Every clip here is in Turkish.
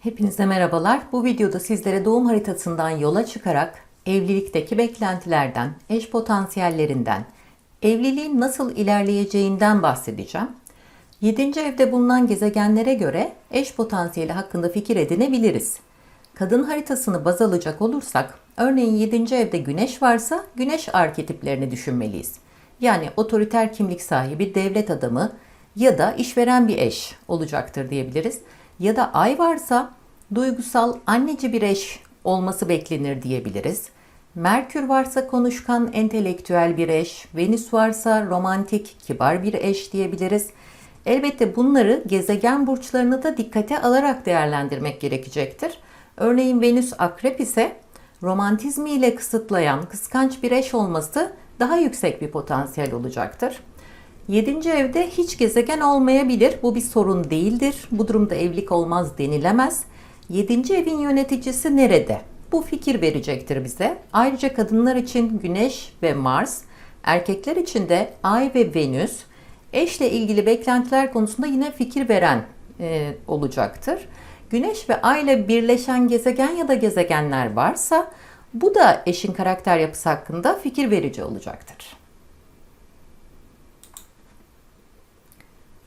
Hepinize merhabalar. Bu videoda sizlere doğum haritasından yola çıkarak evlilikteki beklentilerden, eş potansiyellerinden, evliliğin nasıl ilerleyeceğinden bahsedeceğim. 7. evde bulunan gezegenlere göre eş potansiyeli hakkında fikir edinebiliriz. Kadın haritasını baz alacak olursak, örneğin 7. evde güneş varsa güneş arketiplerini düşünmeliyiz. Yani otoriter kimlik sahibi devlet adamı ya da işveren bir eş olacaktır diyebiliriz. Ya da ay varsa duygusal anneci bir eş olması beklenir diyebiliriz. Merkür varsa konuşkan, entelektüel bir eş, Venüs varsa romantik, kibar bir eş diyebiliriz. Elbette bunları gezegen burçlarını da dikkate alarak değerlendirmek gerekecektir. Örneğin Venüs akrep ise romantizmi ile kısıtlayan, kıskanç bir eş olması daha yüksek bir potansiyel olacaktır. 7. evde hiç gezegen olmayabilir. Bu bir sorun değildir. Bu durumda evlilik olmaz denilemez. 7. evin yöneticisi nerede? Bu fikir verecektir bize. Ayrıca kadınlar için Güneş ve Mars, erkekler için de Ay ve Venüs eşle ilgili beklentiler konusunda yine fikir veren e, olacaktır. Güneş ve Ay ile birleşen gezegen ya da gezegenler varsa bu da eşin karakter yapısı hakkında fikir verici olacaktır.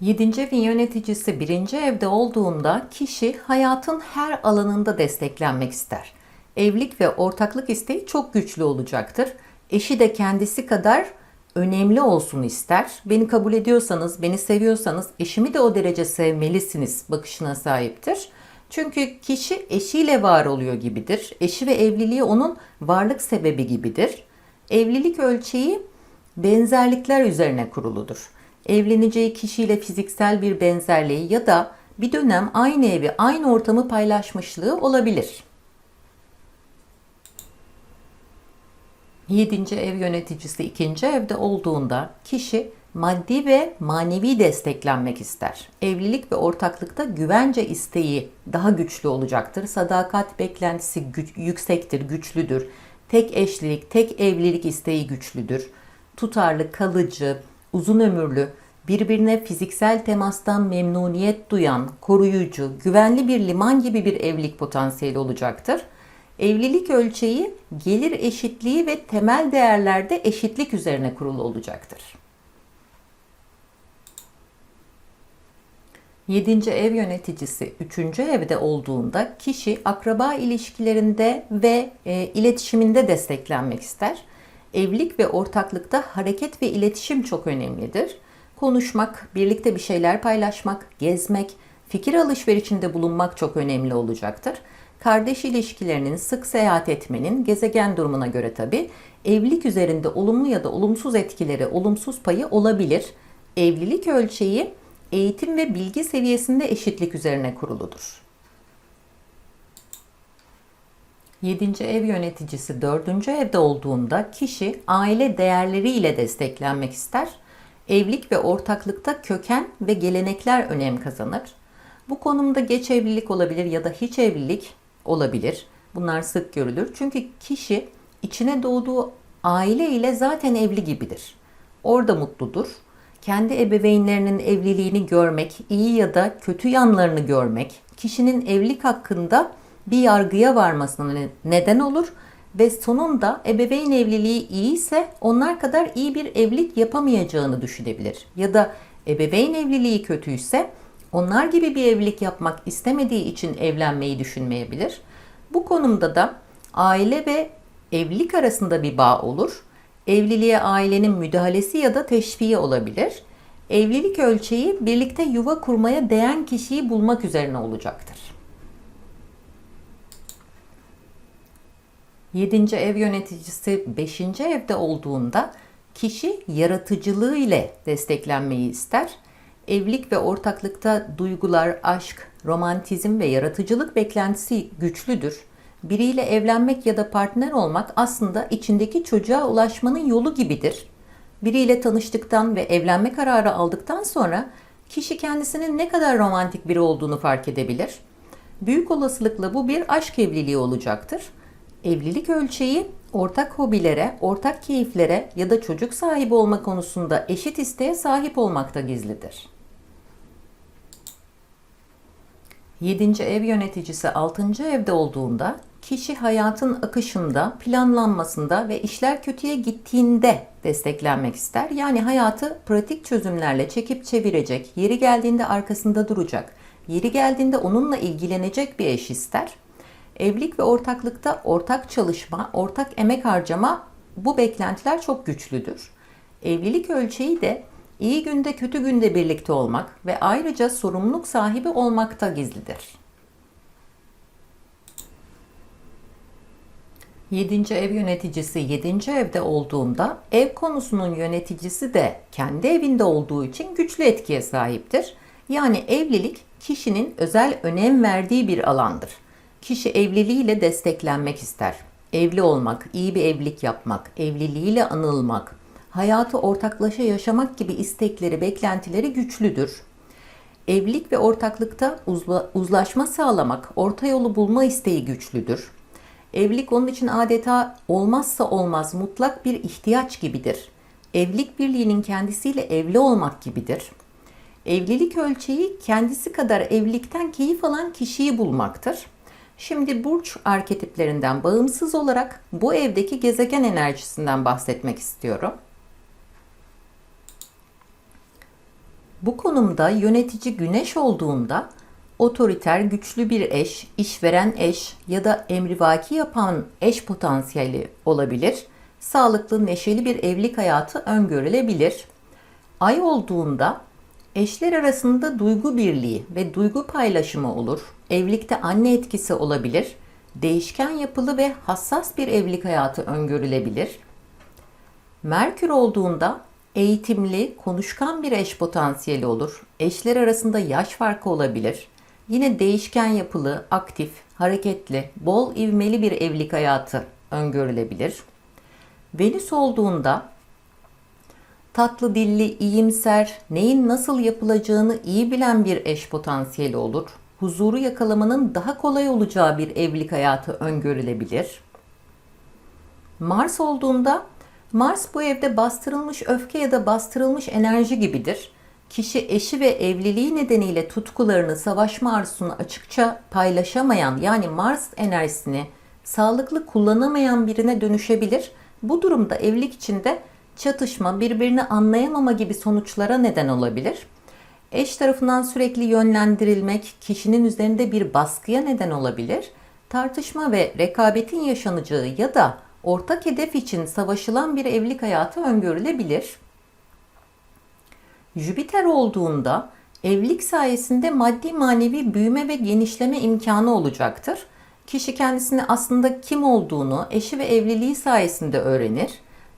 7. evin yöneticisi 1. evde olduğunda kişi hayatın her alanında desteklenmek ister. Evlilik ve ortaklık isteği çok güçlü olacaktır. Eşi de kendisi kadar önemli olsun ister. Beni kabul ediyorsanız, beni seviyorsanız eşimi de o derece sevmelisiniz bakışına sahiptir. Çünkü kişi eşiyle var oluyor gibidir. Eşi ve evliliği onun varlık sebebi gibidir. Evlilik ölçeği benzerlikler üzerine kuruludur evleneceği kişiyle fiziksel bir benzerliği ya da bir dönem aynı evi, aynı ortamı paylaşmışlığı olabilir. 7. ev yöneticisi 2. evde olduğunda kişi maddi ve manevi desteklenmek ister. Evlilik ve ortaklıkta güvence isteği daha güçlü olacaktır. Sadakat beklentisi güç, yüksektir, güçlüdür. Tek eşlilik, tek evlilik isteği güçlüdür. Tutarlı, kalıcı, uzun ömürlü, birbirine fiziksel temastan memnuniyet duyan, koruyucu, güvenli bir liman gibi bir evlilik potansiyeli olacaktır. Evlilik ölçeği gelir eşitliği ve temel değerlerde eşitlik üzerine kurulu olacaktır. 7. ev yöneticisi 3. evde olduğunda kişi akraba ilişkilerinde ve e, iletişiminde desteklenmek ister. Evlilik ve ortaklıkta hareket ve iletişim çok önemlidir. Konuşmak, birlikte bir şeyler paylaşmak, gezmek, fikir alışverişinde bulunmak çok önemli olacaktır. Kardeş ilişkilerinin sık seyahat etmenin gezegen durumuna göre tabi evlilik üzerinde olumlu ya da olumsuz etkileri, olumsuz payı olabilir. Evlilik ölçeği eğitim ve bilgi seviyesinde eşitlik üzerine kuruludur. 7. ev yöneticisi 4. evde olduğunda kişi aile değerleriyle desteklenmek ister. Evlilik ve ortaklıkta köken ve gelenekler önem kazanır. Bu konumda geç evlilik olabilir ya da hiç evlilik olabilir. Bunlar sık görülür. Çünkü kişi içine doğduğu aile ile zaten evli gibidir. Orada mutludur. Kendi ebeveynlerinin evliliğini görmek, iyi ya da kötü yanlarını görmek, kişinin evlilik hakkında bir yargıya varmasına neden olur ve sonunda ebeveyn evliliği iyi ise onlar kadar iyi bir evlilik yapamayacağını düşünebilir. Ya da ebeveyn evliliği kötüyse onlar gibi bir evlilik yapmak istemediği için evlenmeyi düşünmeyebilir. Bu konumda da aile ve evlilik arasında bir bağ olur. Evliliğe ailenin müdahalesi ya da teşviği olabilir. Evlilik ölçeği birlikte yuva kurmaya değen kişiyi bulmak üzerine olacaktır. 7. ev yöneticisi 5. evde olduğunda kişi yaratıcılığı ile desteklenmeyi ister. Evlilik ve ortaklıkta duygular, aşk, romantizm ve yaratıcılık beklentisi güçlüdür. Biriyle evlenmek ya da partner olmak aslında içindeki çocuğa ulaşmanın yolu gibidir. Biriyle tanıştıktan ve evlenme kararı aldıktan sonra kişi kendisinin ne kadar romantik biri olduğunu fark edebilir. Büyük olasılıkla bu bir aşk evliliği olacaktır. Evlilik ölçeği ortak hobilere, ortak keyiflere ya da çocuk sahibi olma konusunda eşit isteğe sahip olmakta gizlidir. 7. ev yöneticisi 6. evde olduğunda kişi hayatın akışında, planlanmasında ve işler kötüye gittiğinde desteklenmek ister. Yani hayatı pratik çözümlerle çekip çevirecek, yeri geldiğinde arkasında duracak, yeri geldiğinde onunla ilgilenecek bir eş ister. Evlilik ve ortaklıkta ortak çalışma, ortak emek harcama bu beklentiler çok güçlüdür. Evlilik ölçeği de iyi günde kötü günde birlikte olmak ve ayrıca sorumluluk sahibi olmakta gizlidir. 7. ev yöneticisi 7. evde olduğunda ev konusunun yöneticisi de kendi evinde olduğu için güçlü etkiye sahiptir. Yani evlilik kişinin özel önem verdiği bir alandır. Kişi evliliğiyle desteklenmek ister. Evli olmak, iyi bir evlilik yapmak, evliliğiyle anılmak, hayatı ortaklaşa yaşamak gibi istekleri, beklentileri güçlüdür. Evlilik ve ortaklıkta uzla, uzlaşma sağlamak, orta yolu bulma isteği güçlüdür. Evlilik onun için adeta olmazsa olmaz mutlak bir ihtiyaç gibidir. Evlilik birliğinin kendisiyle evli olmak gibidir. Evlilik ölçeği kendisi kadar evlilikten keyif alan kişiyi bulmaktır. Şimdi burç arketiplerinden bağımsız olarak bu evdeki gezegen enerjisinden bahsetmek istiyorum. Bu konumda yönetici güneş olduğunda otoriter, güçlü bir eş, işveren eş ya da emrivaki yapan eş potansiyeli olabilir. Sağlıklı, neşeli bir evlilik hayatı öngörülebilir. Ay olduğunda eşler arasında duygu birliği ve duygu paylaşımı olur. Evlilikte anne etkisi olabilir. Değişken yapılı ve hassas bir evlilik hayatı öngörülebilir. Merkür olduğunda eğitimli, konuşkan bir eş potansiyeli olur. Eşler arasında yaş farkı olabilir. Yine değişken yapılı, aktif, hareketli, bol ivmeli bir evlilik hayatı öngörülebilir. Venüs olduğunda tatlı dilli, iyimser, neyin nasıl yapılacağını iyi bilen bir eş potansiyeli olur. Huzuru yakalamanın daha kolay olacağı bir evlilik hayatı öngörülebilir. Mars olduğunda Mars bu evde bastırılmış öfke ya da bastırılmış enerji gibidir. Kişi eşi ve evliliği nedeniyle tutkularını, savaşma arzusunu açıkça paylaşamayan yani Mars enerjisini sağlıklı kullanamayan birine dönüşebilir. Bu durumda evlilik içinde çatışma, birbirini anlayamama gibi sonuçlara neden olabilir. Eş tarafından sürekli yönlendirilmek kişinin üzerinde bir baskıya neden olabilir. Tartışma ve rekabetin yaşanacağı ya da ortak hedef için savaşılan bir evlilik hayatı öngörülebilir. Jüpiter olduğunda evlilik sayesinde maddi manevi büyüme ve genişleme imkanı olacaktır. Kişi kendisini aslında kim olduğunu eşi ve evliliği sayesinde öğrenir.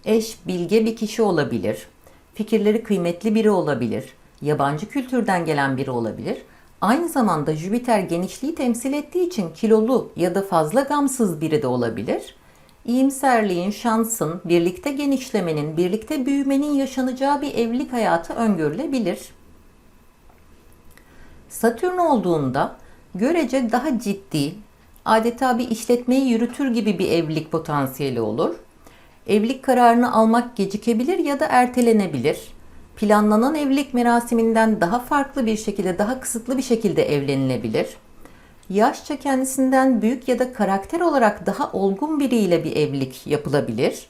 Eş bilge bir kişi olabilir. Fikirleri kıymetli biri olabilir. Yabancı kültürden gelen biri olabilir. Aynı zamanda Jüpiter genişliği temsil ettiği için kilolu ya da fazla gamsız biri de olabilir. İyimserliğin, şansın, birlikte genişlemenin, birlikte büyümenin yaşanacağı bir evlilik hayatı öngörülebilir. Satürn olduğunda görece daha ciddi, adeta bir işletmeyi yürütür gibi bir evlilik potansiyeli olur. Evlilik kararını almak gecikebilir ya da ertelenebilir. Planlanan evlilik merasiminden daha farklı bir şekilde, daha kısıtlı bir şekilde evlenilebilir. Yaşça kendisinden büyük ya da karakter olarak daha olgun biriyle bir evlilik yapılabilir.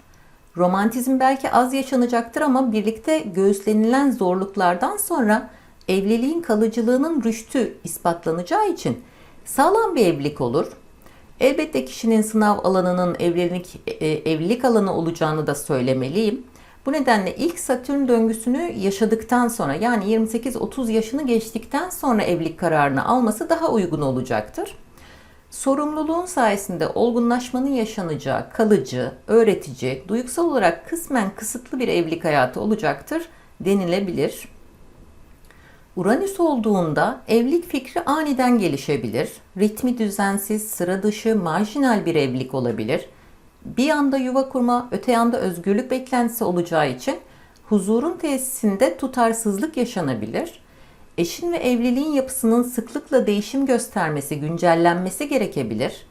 Romantizm belki az yaşanacaktır ama birlikte göğüslenilen zorluklardan sonra evliliğin kalıcılığının rüştü ispatlanacağı için sağlam bir evlilik olur. Elbette kişinin sınav alanının evlilik, e, evlilik alanı olacağını da söylemeliyim. Bu nedenle ilk Satürn döngüsünü yaşadıktan sonra yani 28-30 yaşını geçtikten sonra evlilik kararını alması daha uygun olacaktır. Sorumluluğun sayesinde olgunlaşmanın yaşanacağı kalıcı, öğretici, duygusal olarak kısmen kısıtlı bir evlilik hayatı olacaktır denilebilir. Uranüs olduğunda evlilik fikri aniden gelişebilir. Ritmi düzensiz, sıra dışı, marjinal bir evlilik olabilir. Bir yanda yuva kurma, öte yanda özgürlük beklentisi olacağı için huzurun tesisinde tutarsızlık yaşanabilir. Eşin ve evliliğin yapısının sıklıkla değişim göstermesi, güncellenmesi gerekebilir.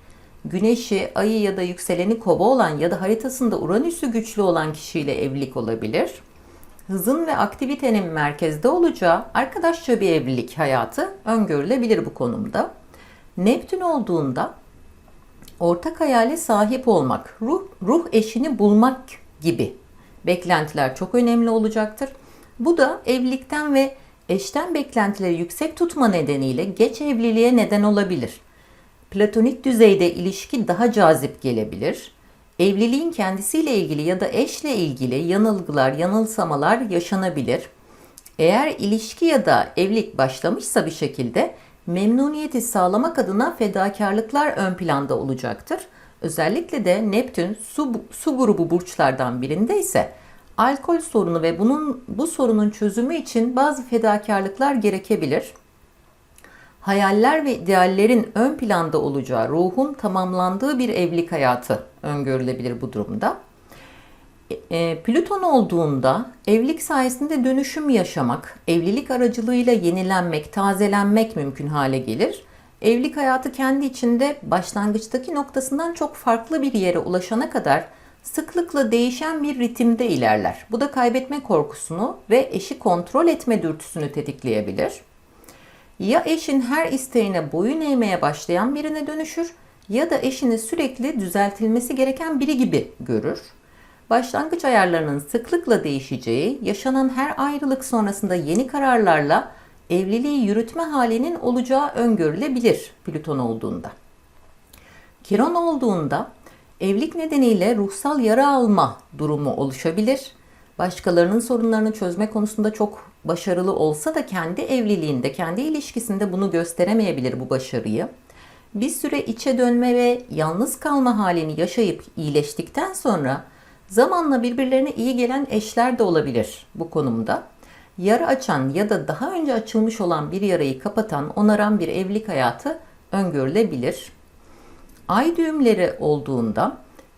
Güneşi, ayı ya da yükseleni kova olan ya da haritasında Uranüs'ü güçlü olan kişiyle evlilik olabilir. Hızın ve aktivitenin merkezde olacağı arkadaşça bir evlilik hayatı öngörülebilir bu konumda. Neptün olduğunda ortak hayale sahip olmak, ruh, ruh eşini bulmak gibi beklentiler çok önemli olacaktır. Bu da evlilikten ve eşten beklentileri yüksek tutma nedeniyle geç evliliğe neden olabilir. Platonik düzeyde ilişki daha cazip gelebilir. Evliliğin kendisiyle ilgili ya da eşle ilgili yanılgılar, yanılsamalar yaşanabilir. Eğer ilişki ya da evlilik başlamışsa bir şekilde memnuniyeti sağlamak adına fedakarlıklar ön planda olacaktır. Özellikle de Neptün su, su grubu burçlardan birinde ise alkol sorunu ve bunun bu sorunun çözümü için bazı fedakarlıklar gerekebilir. Hayaller ve ideallerin ön planda olacağı, ruhun tamamlandığı bir evlilik hayatı öngörülebilir bu durumda. E, Plüton olduğunda evlilik sayesinde dönüşüm yaşamak, evlilik aracılığıyla yenilenmek, tazelenmek mümkün hale gelir. Evlilik hayatı kendi içinde başlangıçtaki noktasından çok farklı bir yere ulaşana kadar sıklıkla değişen bir ritimde ilerler. Bu da kaybetme korkusunu ve eşi kontrol etme dürtüsünü tetikleyebilir. Ya eşin her isteğine boyun eğmeye başlayan birine dönüşür ya da eşini sürekli düzeltilmesi gereken biri gibi görür. Başlangıç ayarlarının sıklıkla değişeceği, yaşanan her ayrılık sonrasında yeni kararlarla evliliği yürütme halinin olacağı öngörülebilir Plüton olduğunda. Kiron olduğunda evlilik nedeniyle ruhsal yara alma durumu oluşabilir. Başkalarının sorunlarını çözme konusunda çok başarılı olsa da kendi evliliğinde, kendi ilişkisinde bunu gösteremeyebilir bu başarıyı. Bir süre içe dönme ve yalnız kalma halini yaşayıp iyileştikten sonra zamanla birbirlerine iyi gelen eşler de olabilir bu konumda. Yara açan ya da daha önce açılmış olan bir yarayı kapatan, onaran bir evlilik hayatı öngörülebilir. Ay düğümleri olduğunda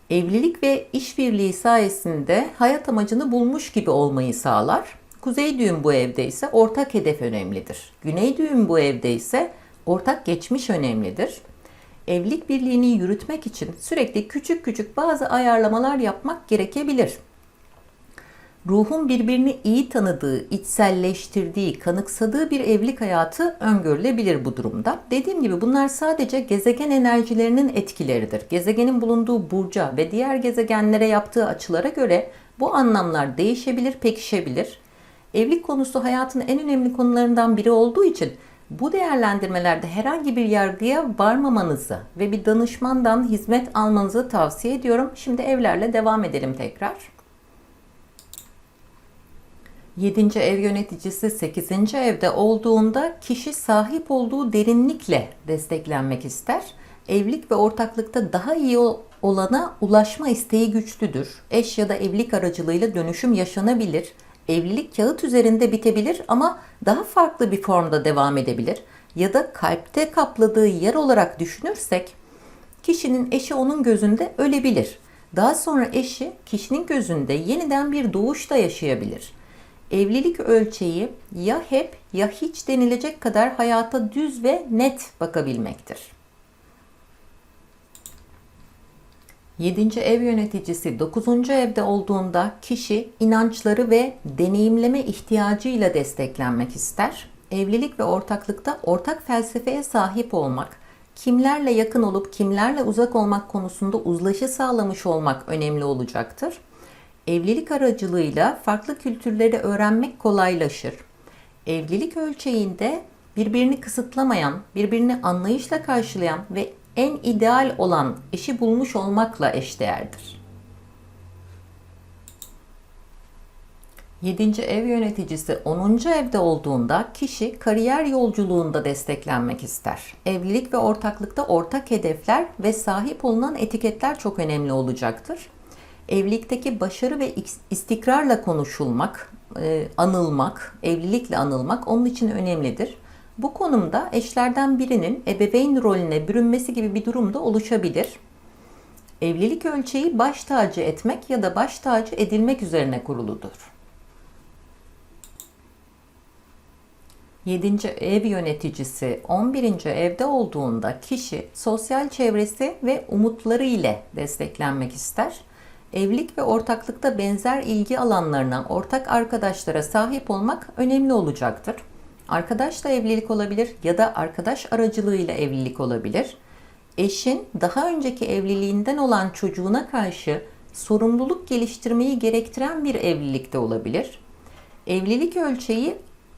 evlilik ve işbirliği sayesinde hayat amacını bulmuş gibi olmayı sağlar. Kuzey düğüm bu evde ise ortak hedef önemlidir. Güney düğüm bu evde ise ortak geçmiş önemlidir. Evlilik birliğini yürütmek için sürekli küçük küçük bazı ayarlamalar yapmak gerekebilir. Ruhun birbirini iyi tanıdığı, içselleştirdiği, kanıksadığı bir evlilik hayatı öngörülebilir bu durumda. Dediğim gibi bunlar sadece gezegen enerjilerinin etkileridir. Gezegenin bulunduğu burca ve diğer gezegenlere yaptığı açılara göre bu anlamlar değişebilir, pekişebilir. Evlilik konusu hayatın en önemli konularından biri olduğu için bu değerlendirmelerde herhangi bir yargıya varmamanızı ve bir danışmandan hizmet almanızı tavsiye ediyorum. Şimdi evlerle devam edelim tekrar. 7. ev yöneticisi 8. evde olduğunda kişi sahip olduğu derinlikle desteklenmek ister. Evlilik ve ortaklıkta daha iyi olana ulaşma isteği güçlüdür. Eş ya da evlilik aracılığıyla dönüşüm yaşanabilir. Evlilik kağıt üzerinde bitebilir ama daha farklı bir formda devam edebilir. Ya da kalpte kapladığı yer olarak düşünürsek kişinin eşi onun gözünde ölebilir. Daha sonra eşi kişinin gözünde yeniden bir doğuşta yaşayabilir. Evlilik ölçeği ya hep ya hiç denilecek kadar hayata düz ve net bakabilmektir. 7. ev yöneticisi 9. evde olduğunda kişi inançları ve deneyimleme ihtiyacıyla desteklenmek ister. Evlilik ve ortaklıkta ortak felsefeye sahip olmak, kimlerle yakın olup kimlerle uzak olmak konusunda uzlaşı sağlamış olmak önemli olacaktır. Evlilik aracılığıyla farklı kültürleri öğrenmek kolaylaşır. Evlilik ölçeğinde birbirini kısıtlamayan, birbirini anlayışla karşılayan ve en ideal olan eşi bulmuş olmakla eşdeğerdir. 7. ev yöneticisi 10. evde olduğunda kişi kariyer yolculuğunda desteklenmek ister. Evlilik ve ortaklıkta ortak hedefler ve sahip olunan etiketler çok önemli olacaktır. Evlilikteki başarı ve istikrarla konuşulmak, e, anılmak, evlilikle anılmak onun için önemlidir. Bu konumda eşlerden birinin ebeveyn rolüne bürünmesi gibi bir durum da oluşabilir. Evlilik ölçeği baş tacı etmek ya da baş tacı edilmek üzerine kuruludur. 7. ev yöneticisi 11. evde olduğunda kişi sosyal çevresi ve umutları ile desteklenmek ister. Evlilik ve ortaklıkta benzer ilgi alanlarına, ortak arkadaşlara sahip olmak önemli olacaktır. arkadaşla evlilik olabilir ya da arkadaş aracılığıyla evlilik olabilir. Eşin daha önceki evliliğinden olan çocuğuna karşı sorumluluk geliştirmeyi gerektiren bir evlilikte olabilir. Evlilik ölçeği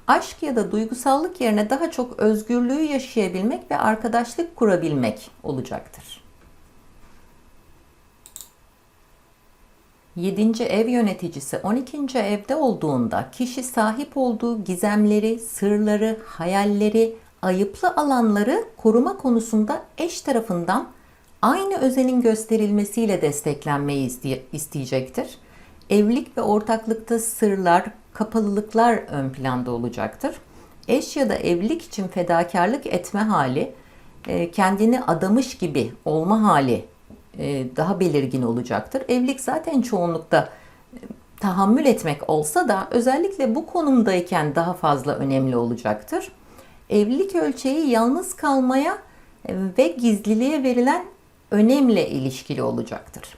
aşk ya da duygusallık yerine daha çok özgürlüğü yaşayabilmek ve arkadaşlık kurabilmek olacaktır. 7. ev yöneticisi 12. evde olduğunda kişi sahip olduğu gizemleri, sırları, hayalleri, ayıplı alanları koruma konusunda eş tarafından aynı özenin gösterilmesiyle desteklenmeyi iste- isteyecektir. Evlilik ve ortaklıkta sırlar, kapalılıklar ön planda olacaktır. Eş ya da evlilik için fedakarlık etme hali, e, kendini adamış gibi olma hali daha belirgin olacaktır. Evlilik zaten çoğunlukta e, tahammül etmek olsa da özellikle bu konumdayken daha fazla önemli olacaktır. Evlilik ölçeği yalnız kalmaya e, ve gizliliğe verilen önemle ilişkili olacaktır.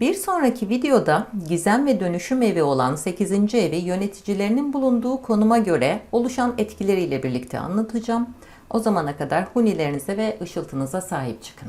Bir sonraki videoda gizem ve dönüşüm evi olan 8. evi yöneticilerinin bulunduğu konuma göre oluşan etkileriyle birlikte anlatacağım. O zamana kadar hunilerinize ve ışıltınıza sahip çıkın.